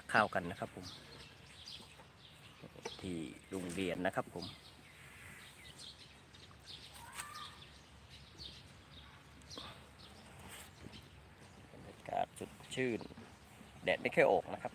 ากข้าวกันนะครับผม ที่โรงเรียนนะครับผมบรรยากาศสดชื่น แดดไม่ค่อยออกนะครับ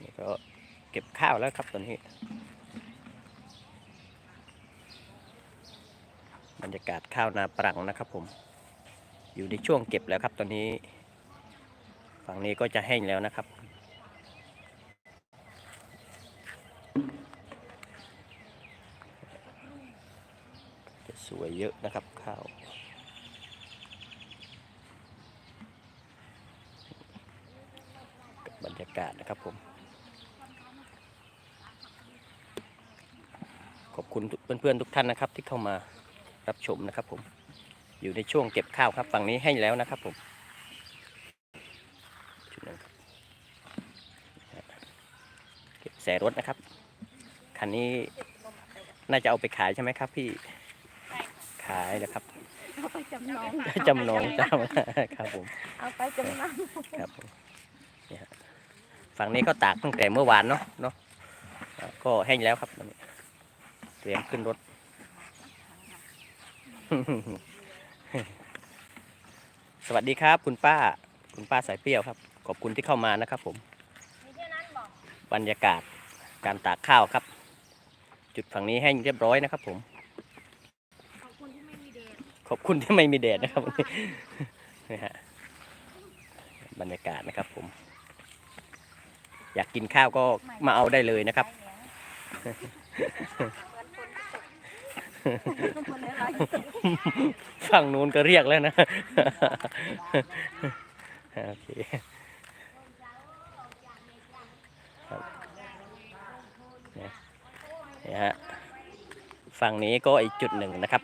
นี่ก็เก็บ ข้าวแล้วครับตอนนี้ บรรยากาศข้าวนาปรังนะครับผม อยู่ในช่วงเก็บแล้วครับตอนนี้ ฝั่งนี้ก็จะแห้งแล้วนะครับจะสวยเยอะนะครับข้าวบรรยากาศนะครับผม ขอบคุณ เพื่อนๆทุกท่านนะครับที่เข้ามารับชมนะครับผมอยู่ในช่วงเก็บข้าวครับฝั่งนี้ให้แล้วนะครับผมชุดนั้นครับเก็บแสรถนะครับคันนี้น่าจะเอาไปขายใช่ไหมครับ พี่ขายนะครับเอาไปจำนองจำนองจ้าครับผมเอาไปจำนองครับผมฝั่งนี้ก็ตากตั้งแต่เมื่อวานเนาะเนาะก็แห้งแล้วครับตอนนี้ เตรียมขึ้นรถ สวัสดีครับคุณป้า คุณป้าสายเปรี้ยวครับ ขอบคุณที่เข้ามานะครับผมบรรยากาศการตากข้าวครับ จุดฝั่งนี้แห้งเรียบร้อยนะครับผม ขอบคุณที่ไม่มีเดชขอบคุณที่ไม่มีแดดนะครับวันนี้นี่ฮะบรรยากาศนะครับผม อยากกินข้าวก็มาเอาได้เลยนะครับ เหมือนคนอะไร ฝั่งนู้นก็เรียกแล้วนะ โอเคนี่ฮะฝั่งนี้ก็อีกจุดหนึ่งนะครับ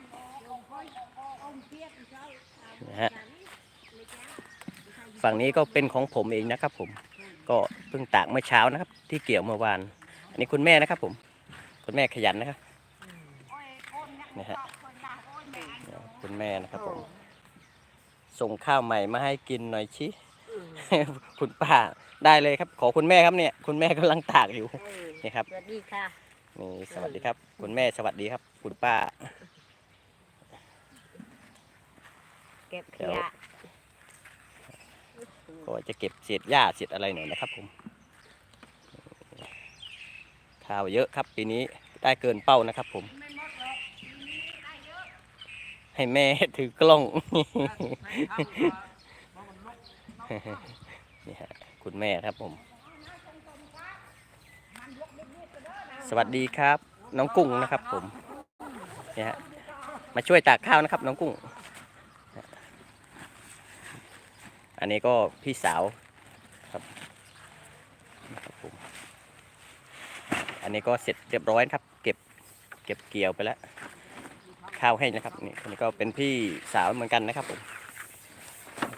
นะฮะฝั่งนี้ก็เป็นของผมเองนะครับ ผมก็เพิ่งตากเมื่อเช้านะครับ ที่เกี่ยวเมื่อวาน อันนี้คุณแม่นะครับ ผม คุณแม่ขยันนะครับ นะฮะคุณแม่นะครับผมส่งข้าวใหม่มาให้กินหน่อยชิ คุณป้าได้เลยครับ ขอคุณแม่ครับเนี่ย คุณแม่กำลังตากอยู่นี่ครับสวัสดีค่ะนี่สวัสดีครับ คุณแม่สวัสดีครับ คุณป้าเก็บขเดี๋ยวยะก็จะเก็บเศษหญ้าเศษอะไรหน่อยนะครับผมข้าวเยอะครับปีนี้ได้เกินเป้านะครับผม ให้แม่ถือกล้องนี่ฮะคุณแม่ครับผม สวัสดีครับ น้องกุ้งนะครับผมนี่ฮะมาช่วยตากข้าวนะครับ น้องกุ้ง อันนี้ก็พี่สาวครับนะครับผมอันนี้ก็เสร็จเรียบร้อยครับ เก็บเก็บเกี่ยวไปแล้ว ข้าวให้นะครับนี่คนนี้ก็เป็นพี่สาวเหมือนกันนะครับผม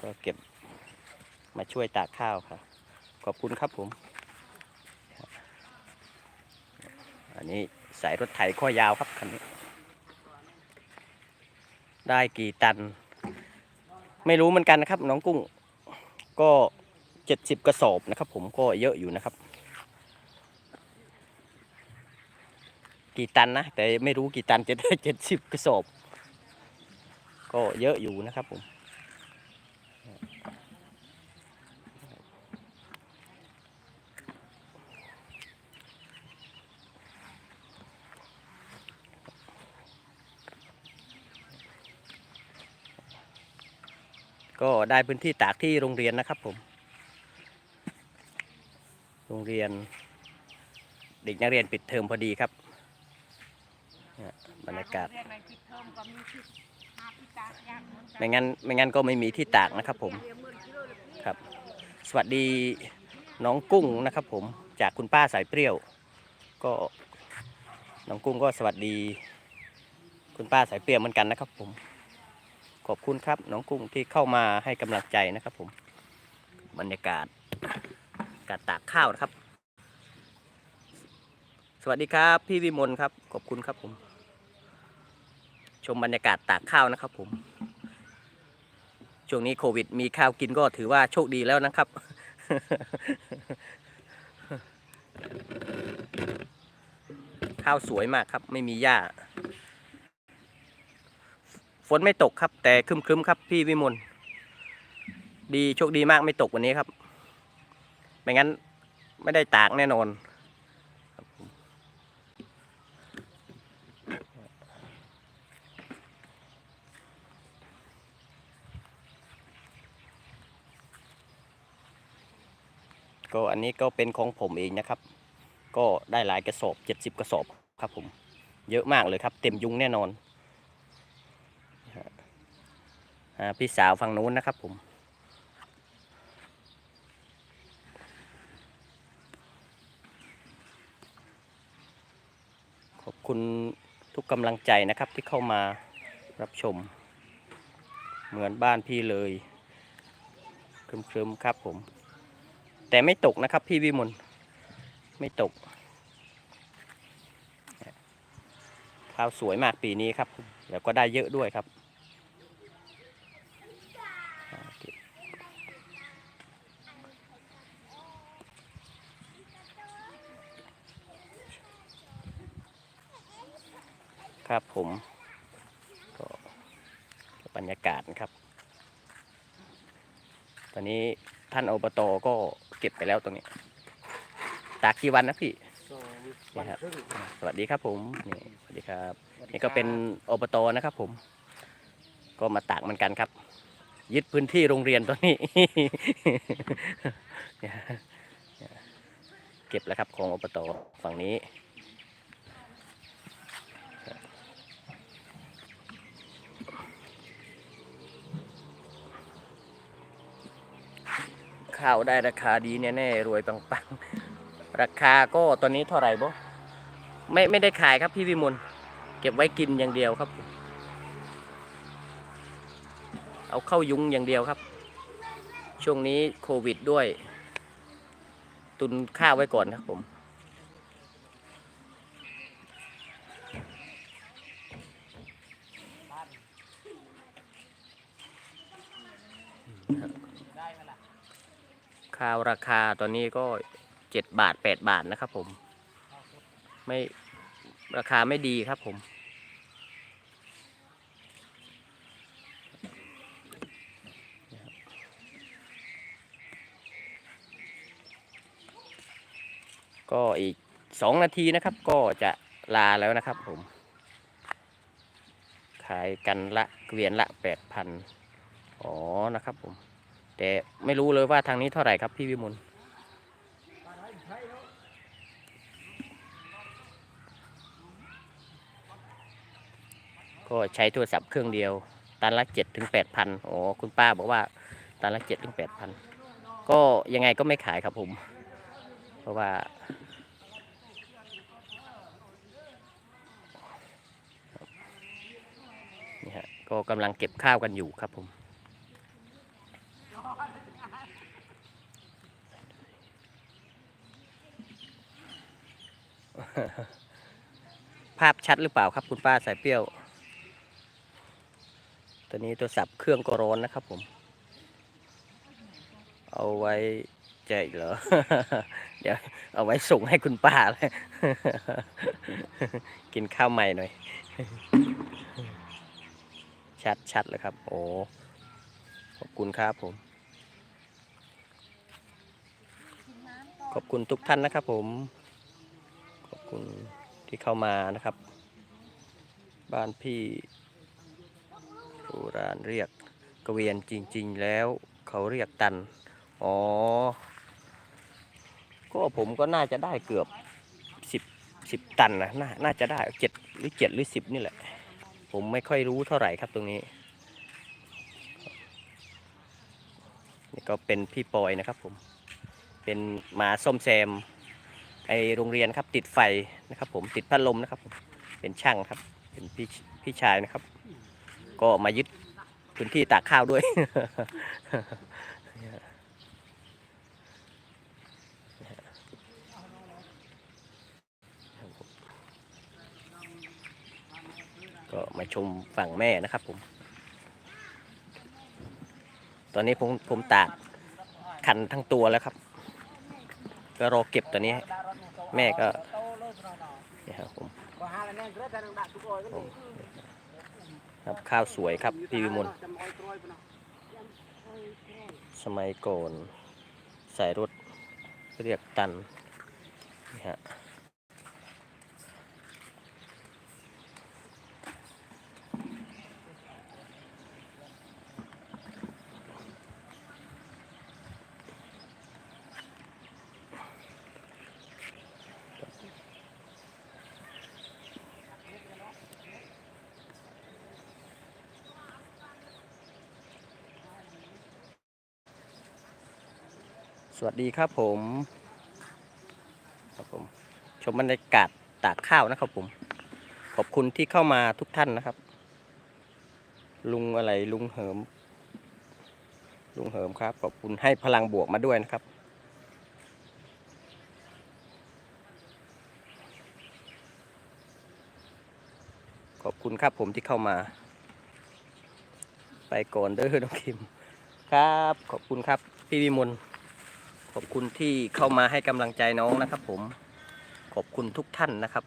ก็เก็บมาช่วยตากข้าวครับ ขอบคุณครับผม อันนี้สายรถไถข้อยาวครับคันนี้ ได้กี่ตัน ไม่รู้เหมือนกันนะครับ น้องกุ้ง ก็เจ็ดสิบกระสอบนะครับ ผมก็เยอะอยู่นะครับ กี่ตันนะ แต่ไม่รู้กี่ตันจะได้เจ็ดสิบกระสอบ ก็เยอะอยู่นะครับผมก็ได้พื้นที่ตากที่โรงเรียนนะครับผม โรงเรียน เด็กนักเรียนปิดเทอมพอดีครับากาศเรียนอะไรที่เพิ่มก็มีที่มาที่ตากยากเหมือนกันไม่งั้นไม่งั้นก็ไม่มีที่ตากนะครับผมครับ สวัสดีน้องกุ้งนะครับ ผมจากคุณป้าสายเปรี้ยว ก็น้องกุ้งก็สวัสดี คุณป้าสายเปรี้ยวเหมือนกันนะครับ ผม ขอบคุณครับน้องกุ้งที่เข้ามาให้กำลังใจนะครับ ผมบรรยากาศากาศตากข้าวนะครับ สวัสดีครับ พี่วิมลครับ ขอบคุณครับผม ชมบรรยากาศตากข้าวนะครับผม ช่วงนี้โควิด มีข้าวกินก็ถือว่าโชคดีแล้วนะครับ ข้าวสวยมากครับ ไม่มีหญ้า ฝนไม่ตกครับ แต่ครึมๆครับ พี่วิมลดีโชคดีมากไม่ตกวันนี้ครับ ไม่งั้นไม่ได้ตากแน่นอนครับผม ก็อันนี้ก็เป็นของผมเองนะครับ ก็ได้หลายกระสอบเจ็ดสิบกระสอบครับผม เยอะมากเลยครับ เต็มยุงแน่นอนอพี่สาวฝั่งนู้นนะครับผมขอบคุณทุกกำลังใจนะครับที่เข้ามารับชม เหมือนบ้านพี่เลยครึมๆครับผม แต่ไม่ตกนะครับ พี่วิมลไม่ตกข้าวสวยมากปีนี้ครับ แล้วก็ได้เยอะด้วยครับคครับผมก็บรรยากาศนะครับ ตอนนี้ท่านอบตก็ เก็บไปแล้วตรงนี้ ตากกี่วันนะพี่สองนี่วันครับครึ่งสวัสดีครับผมนี่สวัสดีครับ นี่ก็เป็นอบตนะครับผม ก็มาตากเหมือนกันครับ ยึดพื้นที่โรงเรียนตัวนี้ เก็บแล้วครับของอบตฝั่งนี้ ข้าวได้ราคาดีแน่ๆรวยปังๆ ราคาก็ตอนนี้เท่าไหร่บ่ไม่ไม่ได้ขายครับพี่วิมลเก็บไว้กินอย่างเดียวครับ เอาเข้ายุงอย่างเดียวครับ ช่วงนี้โควิดด้วย ตุนข้าวไว้ก่อนครับผม ข้าวราคาตอนนี้ก็เจ็ดบาทแปดบาทนะครับ ผม ไม่ราคาไม่ดีครับผมก็อีกสองนาทีนะครับ ก็จะลาแล้วนะครับผม ขายกันละเกวียนละแปดพันอ๋อนะครับผม แต่ไม่รู้เลยว่าทางนี้เท่าไหร่ครับพี่วิมลก็ใช้โทรศัพท์เครื่องเดียว ตันละเจ็ดถึงแปดพันอ๋อคุณป้าบอกว่าตันละเจ็ดถึงแปดพันก็ยังไงก็ไม่ขายครับผม เพราะว่า นี่ฮะ ก็กำลังเก็บข้าวกันอยู่ครับผม ภาพชัดหรือเปล่าครับคุณป้าสายเปรี้ยว ตัวนี้ตัวสับเครื่องก็ร้อนนะครับผม เอาไว้แจกเหรอ เดี๋ยวเอาไว้ส่งให้คุณป้าเลย กินข้าวใหม่หน่อย ชัดชัดเลยครับ โอ้ ขอบคุณครับผม ขอบคุณทุกท่านนะครับผม ขอบคุณที่เข้ามานะครับ บ้านพี่โบราณเรียกกระเวียนจริง ๆ แล้วเขาเรียกตัน อ๋อ ก็ผมก็น่าจะได้เกือบสิบสิบตันนะนน่าจะได้เจ็ดหรือเจ็ดหรือสิบนี่แหละ ผมไม่ค่อยรู้เท่าไหร่ครับตรงนี้ นี่ก็เป็นพี่ปอยนะครับผม เป็นมาส้มแซมไอโรงเรียนครับติดไฟนะครับ ผมติดพัดลมนะครับ เป็นช่างครับ เป็นพี่พี่ชายนะครับ ก็มายึดพื้นที่ตากข้าวด้วยก็มาชมฝั่งแม่นะครับผม ตอนนี้ผมผมตากขันทั้งตัวแล้วครับ ก็รอเก็บตัวนี้ แม่ก็นี่ครับผมครับข้าวสวยครับพี่วิมลสมัยก่อนใส่รถเรียกตันนี่ฮะ วัสดีครับผมครับผมชมบรรยากาศตากข้าวนะครับผม ขอบคุณที่เข้ามาทุกท่านนะครับ ลุงอะไรลุงเหิม ลุงเหิมครับ ขอบคุณให้พลังบวกมาด้วยนะครับ ขอบคุณครับผมที่เข้ามา ไปก่อนเด้อน้องคิม ครับ ขอบคุณครับ พี่วิมล ขอบคุณที่เข้ามาให้กำลังใจน้องนะครับ ผมขอบคุณทุกท่านนะครับ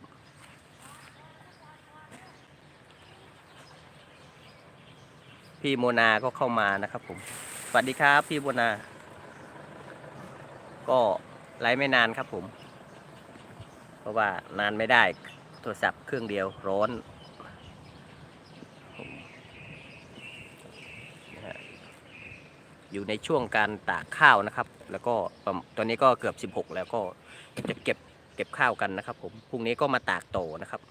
พี่โมนาก็เข้ามานะครับ ผมสวัสดีครับพี่โมนา ก็ไลฟ์ไม่นานครับผม เพราะว่านานไม่ได้โทรศัพท์เครื่องเดียวร้อนผมนะฮะ อยู่ในช่วงการตากข้าวนะครับ แล้วก็ตอนนี้ก็เกือบ 16 แล้วก็จะเก็บเก็บข้าวกันนะครับ ผมพรุ่งนี้ก็มาตากโตนะครับ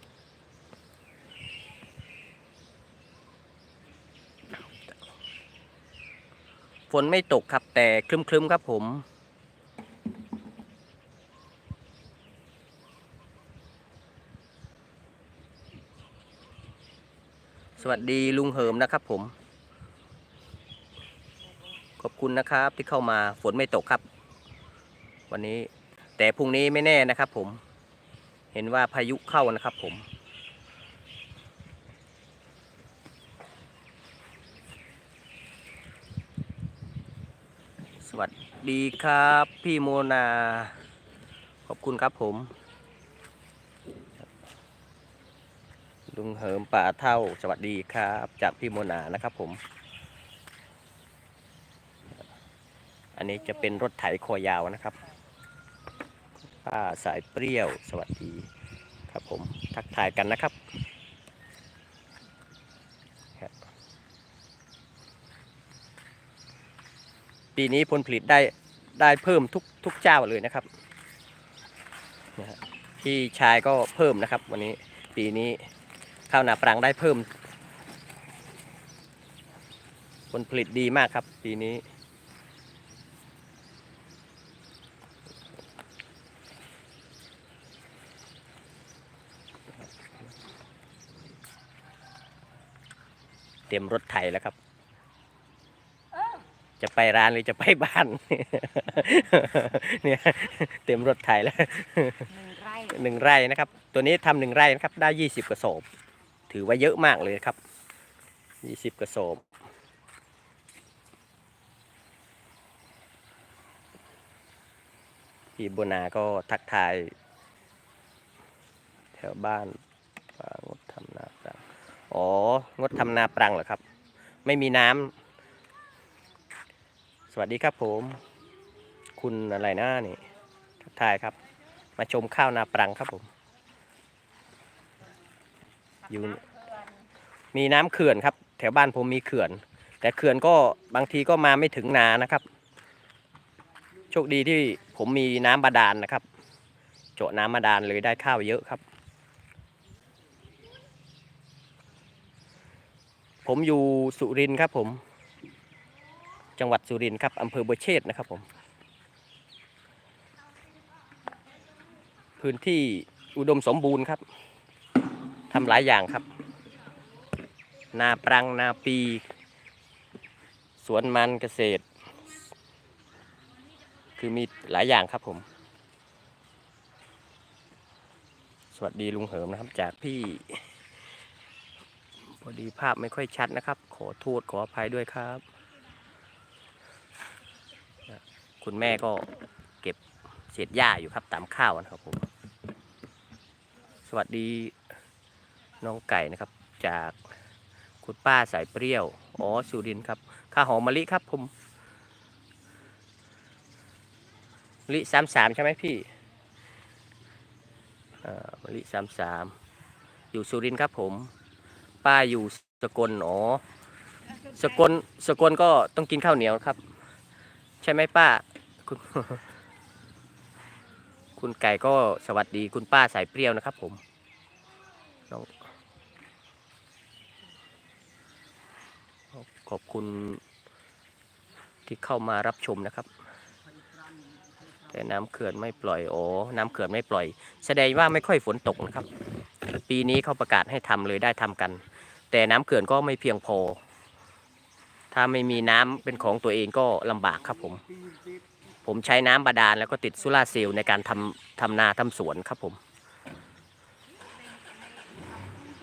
ฝนไม่ตกครับแต่ครึ้มๆครับผมสวัสดีลุงเหิมนะครับผม คุณนะครับ ที่เข้ามาฝนไม่ตกครับ วันนี้แต่พรุ่งนี้ไม่แน่นะครับ ผม เห็นว่าพายุเข้านะครับผมสวัสดีครับ พี่โมนา ขอบคุณครับผมลุงเหิมป่าเท่าสวัสดีครับ จากพี่โมนานะครับผม อันนี้จะเป็นรถไถคอยาวนะครับป้าสายเปรี้ยวสวัสดีครับผมทักทายกันนะครับ ปีนี้ผลผลิตได้ได้เพิ่มทุกทุกเจ้าเลยนะครับนะฮะพี่ชายก็เพิ่มนะครับ วันนี้ปีนี้ข้าวนาปรังได้เพิ่ม ผลผลิตดีมากครับ ปีนี้ เตรียมรถไถแล้วครับ จะไปร้านหรือจะไปบ้าน เนี่ยเตรียมรถไถแล้วหนึ่งไร่หนึ่งไร่นะครับ ตัวนี้ทำหนึ่งไร่นะครับ ได้ยี่สิบกระสอบ ถือว่าเยอะมากเลยครับยี่สิบกระสอบพี่บุนาก็ทักทาย แถวบ้านว่างดทำนาปรัง อ๋อ งดทำนาปรังเหรอครับ ไม่มีน้ำ สวัสดีครับผม คุณอะไรนะนี่ทักทายครับ มาชมข้าวนาปรังครับผม อยู่ มีน้ำเขื่อนครับ แถวบ้านผมมีเขื่อน แต่เขื่อนก็บางทีก็มาไม่ถึงนานะครับ โชคดีที่ผมมีน้ำบาดาลนะครับเจาะน้ำบาดาลเลยได้ข้าวเยอะครับ ผมอยู่สุรินทร์ครับผม จังหวัดสุรินทร์ครับอำเภอเบัวเชษฐ์นะครับผม พื้นที่อุดมสมบูรณ์ครับทำหลายอย่างครับ นาปรังนาปี สวนมันเกษตร คือมีหลายอย่างครับผม สวัสดีลุงเหิมนะครับจากพี่ พอดีภาพไม่ค่อยชัดนะครับ ขอโทษขออภัยด้วยครับ คุณแม่ก็เก็บเศษหญ้าอยู่ครับตามข้าวนะครับผม สวัสดีน้องไก่นะครับ จากคุณป้าสายเปรี้ยว อ๋อสุรินทร์ครับข้าหอมมะลิครับผมมะลิสามสามใช่ไหมพี่อ่ามะลิสามสามอยู่สุรินทร์ครับผม ป้าอยู่สกลอ๋อสกลสกลก็ต้องกินข้าวเหนียวครับ ใช่ไหมป้า คุณคุณไก่ก็สวัสดีคุณป้าสายเปรี้ยวนะครับผมน้องขอบคุณที่เข้ามารับชมนะครับ แต่น้ำเขื่อนไม่ปล่อยโอ้น้ำเขื่อนไม่ปล่อย แสดงว่าไม่ค่อยฝนตกนะครับ ปีนี้เขาประกาศให้ทำเลยได้ทำกัน แต่น้ำเขื่อนก็ไม่เพียงพอ ถ้าไม่มีน้ำเป็นของตัวเองก็ลำบากครับผม ผมใช้น้ำบาดาลแล้วก็ติดโซลาเซลล์ในการทำทำนาทำสวนครับผม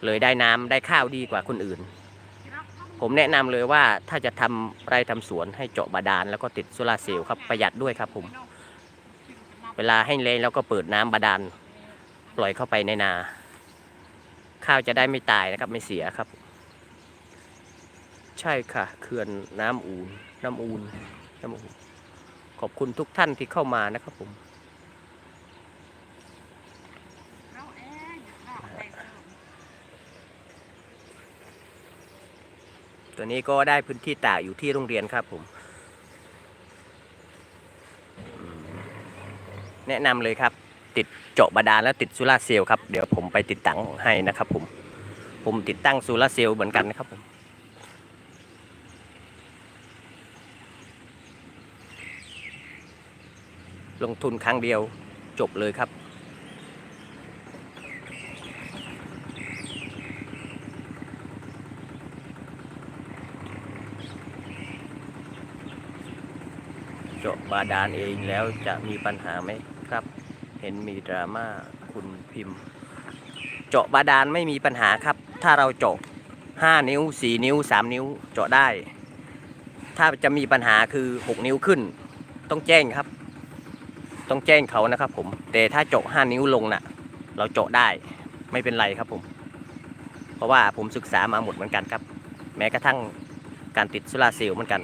เลยได้น้ำได้ข้าวดีกว่าคนอื่น ผมแนะนำเลยว่าถ้าจะทำไร่ทำสวนให้เจาะบาดาลแล้วก็ติดโซลาเซลล์ครับประหยัดด้วยครับผม เวลาให้เลงแล้วก็เปิดน้ำบาดาลปล่อยเข้าไปในนา ข้าวจะได้ไม่ตายนะครับ ไม่เสียครับ ใช่ค่ะเขื่อนน้ำอูนน้ำอูนน้ำอูนขอบคุณทุกท่านที่เข้ามานะครับผมเราเองเราได้เสริมตัวนี้ก็ได้พื้นที่ตากอยู่ที่โรงเรียนครับผม แนะนำเลยครับ ติดเจาะบาดาลแล้วติดโซลาเซลล์ครับเดี๋ยวผมไปติดตั้งให้นะครับผมผมติดตั้งโซลาเซลล์เหมือนกันนะครับผมลงทุนครั้งเดียวจบเลยครับเจาะบาดาลเองแล้วจะมีปัญหาไหมครับ เห็นมีดราม่าคุณพิมพ์ เจาะบาดาลไม่มีปัญหาครับ ถ้าเราเจาะ5นิ้ว 4 นิ้ว 3 นิ้วเจาะได้ ถ้าจะมีปัญหาคือ 6 นิ้วขึ้น ต้องแจ้งครับ ต้องแจ้งเขานะครับผม แต่ถ้าเจาะ5นิ้วลงน่ะ เราเจาะได้ไม่เป็นไรครับผม เพราะว่าผมศึกษามาหมดเหมือนกันครับ แม้กระทั่งการติดโซลาเซลล์เหมือนกัน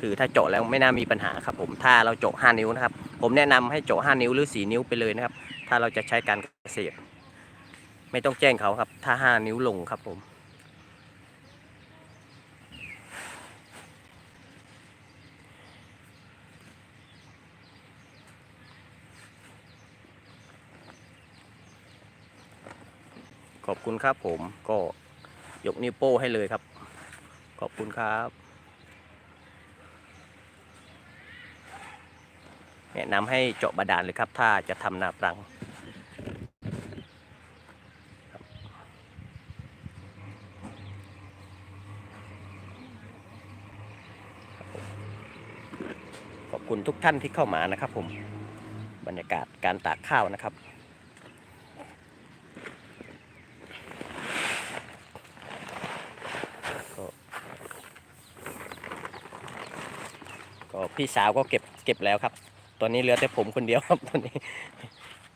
คือถ้าเจาะแล้วไม่น่ามีปัญหาครับผม ถ้าเราเจาะ5นิ้วนะครับ ผมแนะนำให้เจาะ5นิ้วหรือ 4 นิ้วไปเลยนะครับ ถ้าเราจะใช้การเกษตร ไม่ต้องแจ้งเขาครับ ถ้า 5 นิ้วลงครับผมขอบคุณครับผมก็ยกนิ้วโป้ให้เลยครับ ขอบคุณครับ แนะนำให้เจาะบาดาลเลยครับ ถ้าจะทำนาปรังขอบคุณทุกท่านที่เข้ามานะครับผมบรรยากาศการตากข้าวนะครับก็พี่สาวก็เก็บเก็บแล้วครับ ตอนนี้เหลือแต่ผมคนเดียวครับตอนนี้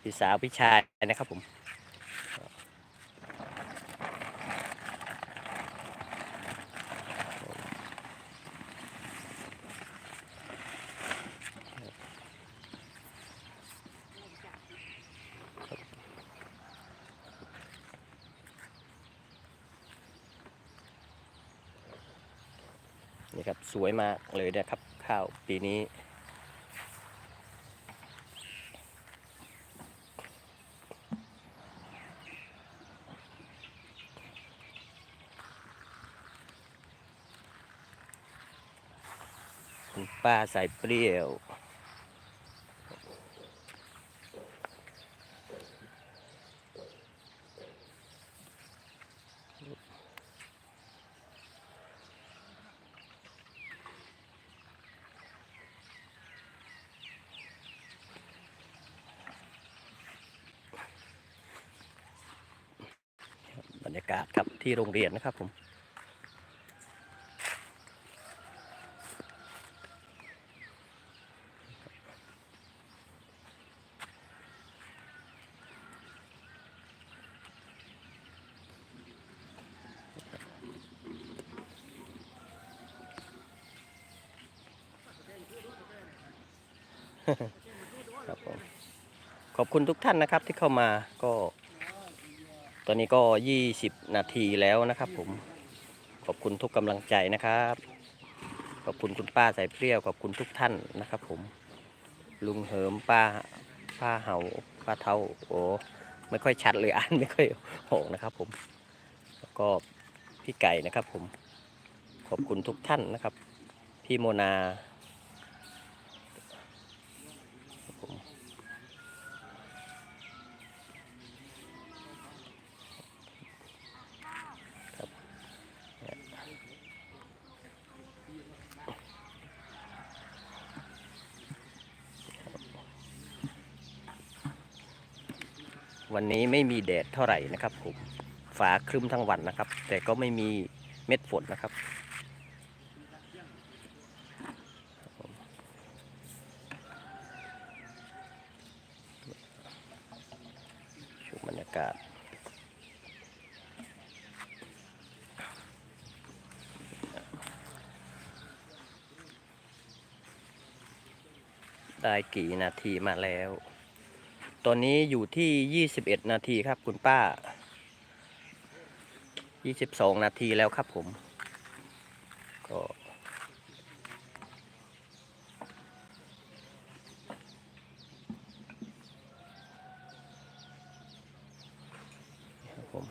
พี่สาวพี่ชายนะครับผมนี่ครับสวยมากเลยนะครับ ข้าวปีนี้ คุณป้าใส่เปรี้ยว บรรยากาศครับที่โรงเรียนนะครับผม ครับผมขอบคุณทุกท่านนะครับที่เข้ามาก็ ตอนนี้ก็20นาทีแล้วนะครับผมขอบคุณทุกกำลังใจนะครับ ขอบคุณคุณป้าใสายเปรี้ยวขอบคุณทุกท่านนะครับ ผม ลุงเหิมป้าป้าเหาป้าเท่าโอ้ไม่ค่อยชัดเลยอ่านไม่ค่อยออกนะครับ ผมแล้วก็พี่ไก่นะครับ ผมขอบคุณทุกท่านนะครับ พี่โมนาครับผมครับเนี่ย วันนี้ไม่มีแดดเท่าไหร่นะครับผมฟ้าครึ้มทั้งวันนะครับ แต่ก็ไม่มีเม็ดฝนนะครับ ชมบรรยากาศได้กี่นาทีมาแล้ว ตอนนี้อยู่ที่ 21 นาทีครับ คุณป้า 22 นาทีแล้วครับผม ก็ครับผม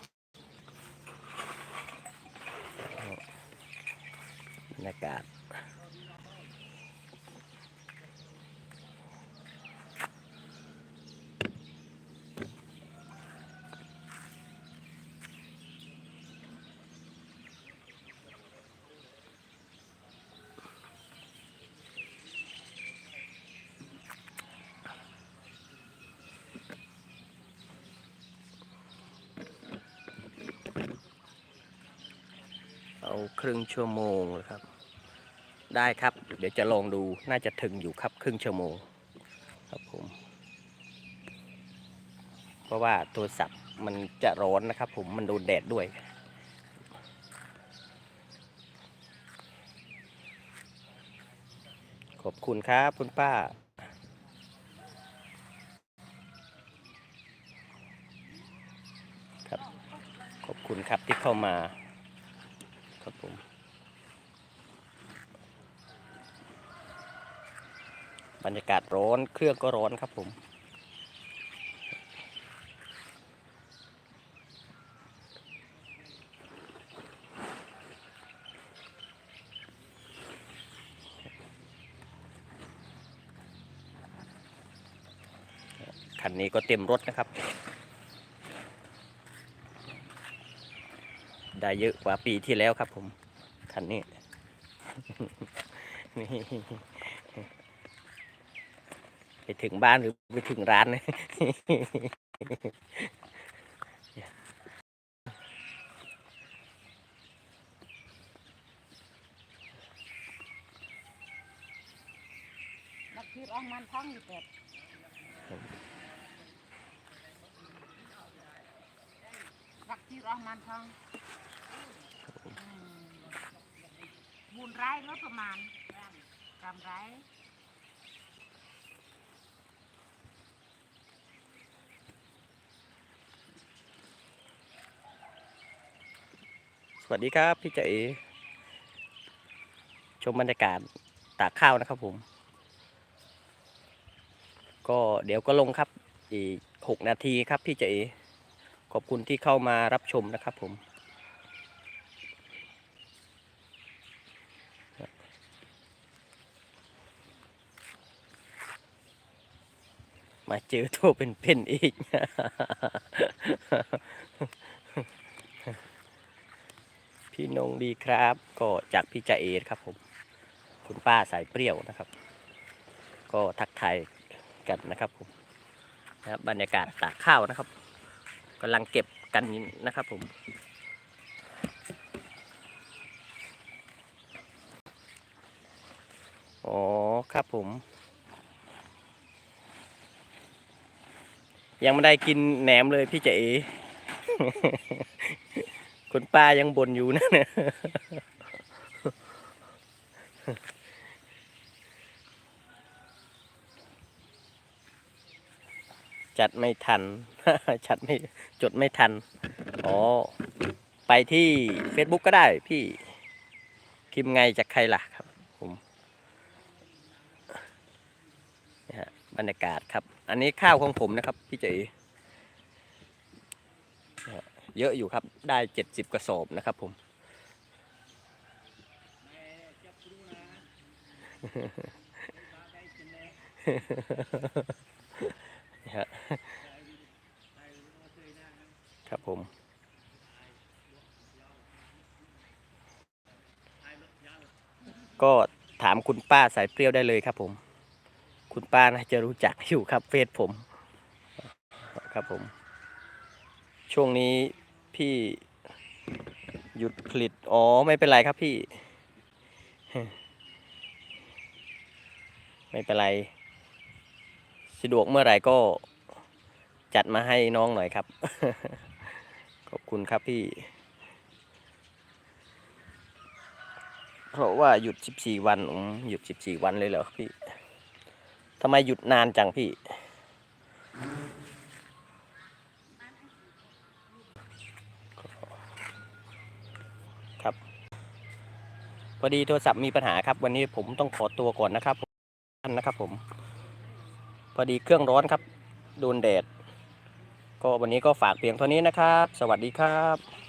บรรยากาศ ครึ่งชั่วโมงครับ ได้ครับ เดี๋ยวจะลองดูน่าจะถึงอยู่ครับครึ่งชั่วโมง ครับผม เพราะว่าโทรศัพท์มันจะร้อนนะครับ ผมมันโดนแดดด้วยขอบคุณครับคุณป้าครับ ขอบคุณครับที่เข้ามา ครับผมบรรยากาศร้อนเครื่องก็ร้อนครับผมคันนี้ก็เต็มรถนะครับ ได้เยอะกว่าปีที่แล้วครับผม คันนี้ นี่ไปถึงบ้านหรือไปถึงร้านเนี่ยบักทีรองมันท้งอยู่เป็ดบักทีรองมันท้งอืม บุญไร้ลดประมาณกำไรสวัสดีครับพี่เจ๋ชมบรรยากาศตากข้าวนะครับผม ก็เดี๋ยวก็ลงครับอีกหกนาทีครับพี่เจ๋ขอบคุณที่เข้ามารับชมนะครับผม มาเจอตัวเป็นๆอีก พี่นงดีครับ ก็จากพี่จ่าเอครับผม คุณป้าสายเปรี้ยวนะครับ ก็ทักทายกันนะครับผมนะครับบรรยากาศตากข้าวนะครับกำลังเก็บกันนะครับผมอ๋อครับผม ยังไม่ได้กินแหนมเลยพี่เจ๋คุณป้ายังบ่นอยู่นะเนี่ยจัดไม่ทัน จัดไม่จดไม่ทัน อ๋อ ไปที่ Facebook ก็ได้พี่พิมไงจากใครล่ะครับ ผมนี่ฮะ บรรยากาศครับ อันนี้ข้าวของผมนะครับ พี่เจ๋เยอะอยู่ครับ ได้เจ็ดสิบกระสอบนะครับผม ครับผมก็ถามคุณป้าสายเปรี้ยวได้เลยครับผม คุณป้าน่าจะรู้จักอยู่ครับเฟซผมครับผม ช่วงนี้พี่หยุดผลิต อ๋อ ไม่เป็นไรครับพี่ ไม่เป็นไร สะดวกเมื่อไหร่ก็จัดมาให้น้องหน่อยครับ ขอบคุณครับพี่ เพราะว่าหยุด 14 วันอืมหยุด 14 วันเลยเหรอพี่ ทำไมหยุดนานจังพี่ ครับ พอดีโทรศัพท์มีปัญหาครับ วันนี้ผมต้องขอตัวก่อนนะครับท่านนะครับผม พอดีเครื่องร้อนครับ โดนแดด ก็วันนี้ก็ฝากเพียงเท่านี้นะครับ สวัสดีครับ